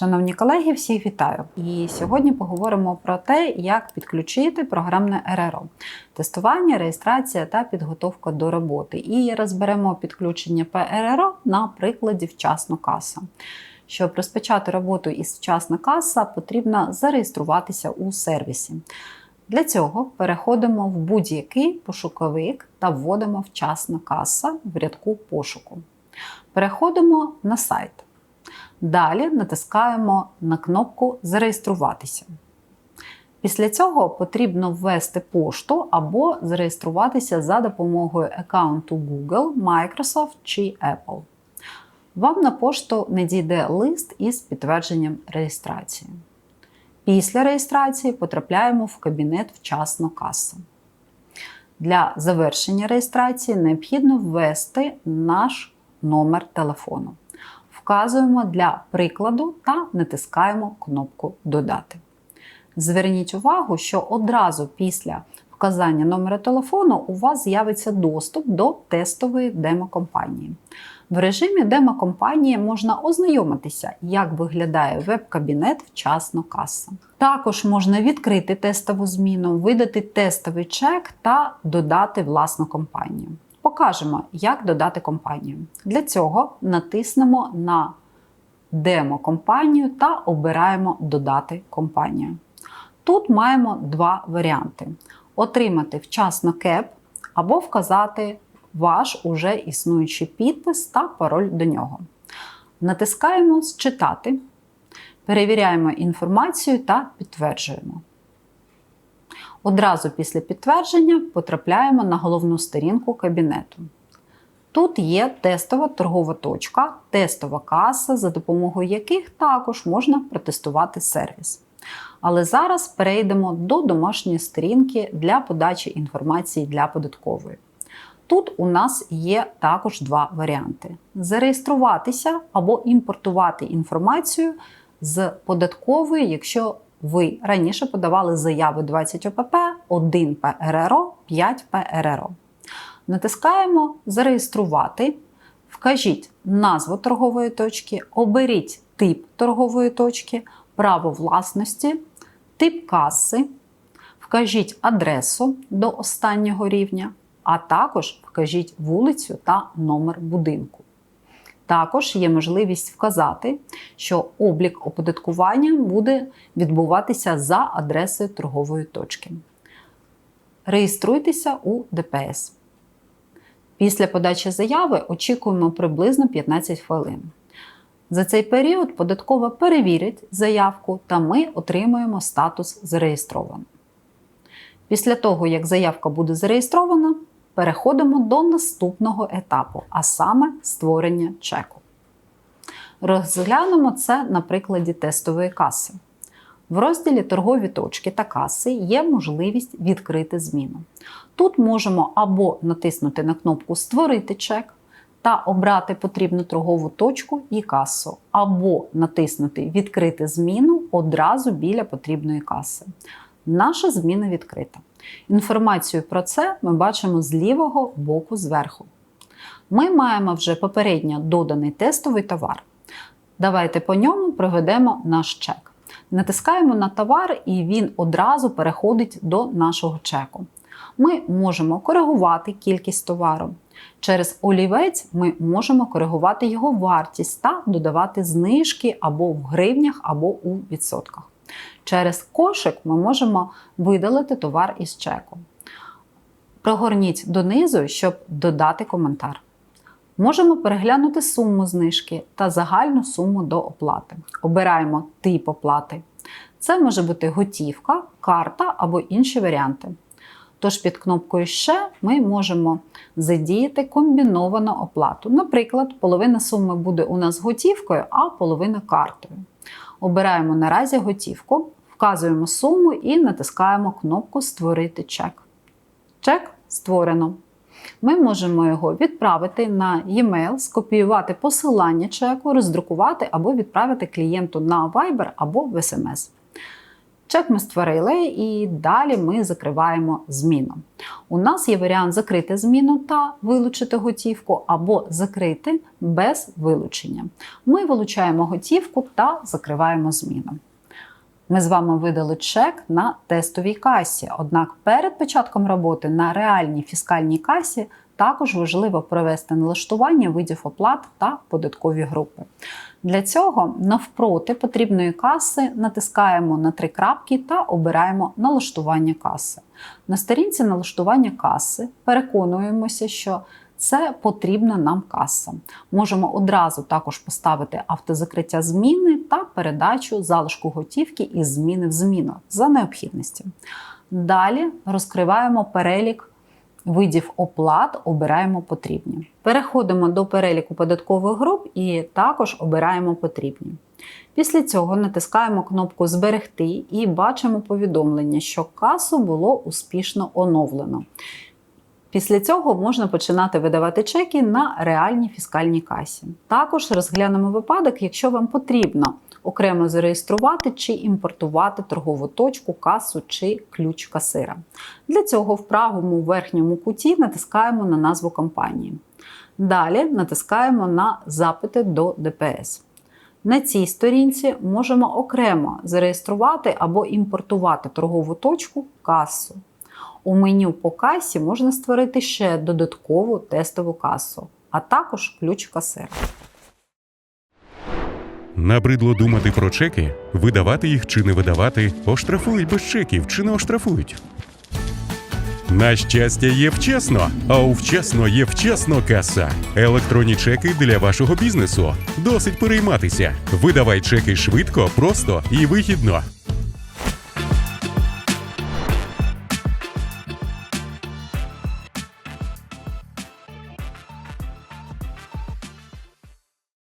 Шановні колеги, всіх вітаю! І сьогодні поговоримо про те, як підключити програмне РРО, тестування, реєстрація та підготовка до роботи. І розберемо підключення ПРРО на прикладі вчасно каса. Щоб розпочати роботу із вчасна каса, потрібно зареєструватися у сервісі. Для цього переходимо в будь-який пошуковик та вводимо вчасна каса в рядку пошуку. Переходимо на сайт. Далі натискаємо на кнопку Зареєструватися. Після цього потрібно ввести пошту або зареєструватися за допомогою аккаунту Google, Microsoft чи Apple. Вам на пошту не дійде лист із підтвердженням реєстрації. Після реєстрації потрапляємо в кабінет вчасно каса. Для завершення реєстрації необхідно ввести наш номер телефону. Вказуємо для прикладу та натискаємо кнопку Додати. Зверніть увагу, що одразу після вказання номера телефону у вас з'явиться доступ до тестової демокомпанії. В режимі демокомпанії можна ознайомитися, як виглядає веб-кабінет вчасно каса. Також можна відкрити тестову зміну, видати тестовий чек та додати власну компанію. Покажемо, як додати компанію. Для цього натиснемо на демо-компанію та обираємо Додати компанію. Тут маємо два варіанти: отримати вчасно кеп або вказати ваш уже існуючий підпис та пароль до нього. Натискаємо Считати, перевіряємо інформацію та підтверджуємо. Одразу після підтвердження потрапляємо на головну сторінку кабінету. Тут є тестова торгова точка, тестова каса, за допомогою яких також можна протестувати сервіс. Але зараз перейдемо до домашньої сторінки для подачі інформації для податкової. Тут у нас є також два варіанти: зареєструватися або імпортувати інформацію з податкової, якщо ви раніше подавали заяви 20 ОПП, 1 ПРРО, 5 ПРРО. Натискаємо Зареєструвати, вкажіть назву торгової точки, оберіть тип торгової точки, право власності, тип каси, вкажіть адресу до останнього рівня, а також вкажіть вулицю та номер будинку. Також є можливість вказати, що облік оподаткування буде відбуватися за адресою торгової точки. Реєструйтеся у ДПС. Після подачі заяви очікуємо приблизно 15 хвилин. За цей період податкова перевірить заявку та ми отримуємо статус зареєстровано. Після того, як заявка буде зареєстрована, переходимо до наступного етапу, а саме створення чеку. Розглянемо це на прикладі тестової каси. В розділі торгові точки та каси є можливість відкрити зміну. Тут можемо або натиснути на кнопку Створити чек та обрати потрібну торгову точку і касу, або натиснути Відкрити зміну одразу біля потрібної каси. Наша зміна відкрита. Інформацію про це ми бачимо з лівого боку зверху. Ми маємо вже попередньо доданий тестовий товар. Давайте по ньому проведемо наш чек. Натискаємо на товар, і він одразу переходить до нашого чеку. Ми можемо коригувати кількість товару. Через олівець ми можемо коригувати його вартість та додавати знижки або в гривнях, або у відсотках. Через кошик ми можемо видалити товар із чеку. Прогорніть донизу, щоб додати коментар. Можемо переглянути суму знижки та загальну суму до оплати. Обираємо тип оплати. Це може бути готівка, карта або інші варіанти. Тож під кнопкою Ще ми можемо задіяти комбіновану оплату. Наприклад, половина суми буде у нас готівкою, а половина картою. Обираємо наразі готівку, вказуємо суму і натискаємо кнопку Створити чек. Чек створено. Ми можемо його відправити на e-mail, скопіювати посилання чеку, роздрукувати або відправити клієнту на Viber або в SMS. Чек ми створили і далі ми закриваємо зміну. У нас є варіант закрити зміну та вилучити готівку, або закрити без вилучення. Ми вилучаємо готівку та закриваємо зміну. Ми з вами видали чек на тестовій касі. Однак перед початком роботи на реальній фіскальній касі також важливо провести налаштування видів оплат та податкові групи. Для цього навпроти потрібної каси натискаємо на три крапки та обираємо налаштування каси. На сторінці налаштування каси переконуємося, що це потрібна нам каса. Можемо одразу також поставити автозакриття зміни та передачу залишку готівки із зміни в зміну за необхідності. Далі розкриваємо перелік видів оплат, обираємо потрібні. Переходимо до переліку податкових груп і також обираємо потрібні. Після цього натискаємо кнопку Зберегти і бачимо повідомлення, що касу було успішно оновлено. Після цього можна починати видавати чеки на реальній фіскальній касі. Також розглянемо випадок, якщо вам потрібно окремо зареєструвати чи імпортувати торгову точку, касу чи ключ касира. Для цього в правому верхньому куті натискаємо на назву компанії. Далі натискаємо на запити до ДПС. На цій сторінці можемо окремо зареєструвати або імпортувати торгову точку касу. У меню по касі можна створити ще додаткову тестову касу, а також ключ касира. Набридло думати про чеки, видавати їх чи не видавати, оштрафують без чеків чи не оштрафують. На щастя, є вчасно, а у вчасно є вчасно каса. Електронні чеки для вашого бізнесу. Досить перейматися. Видавай чеки швидко, просто і вигідно.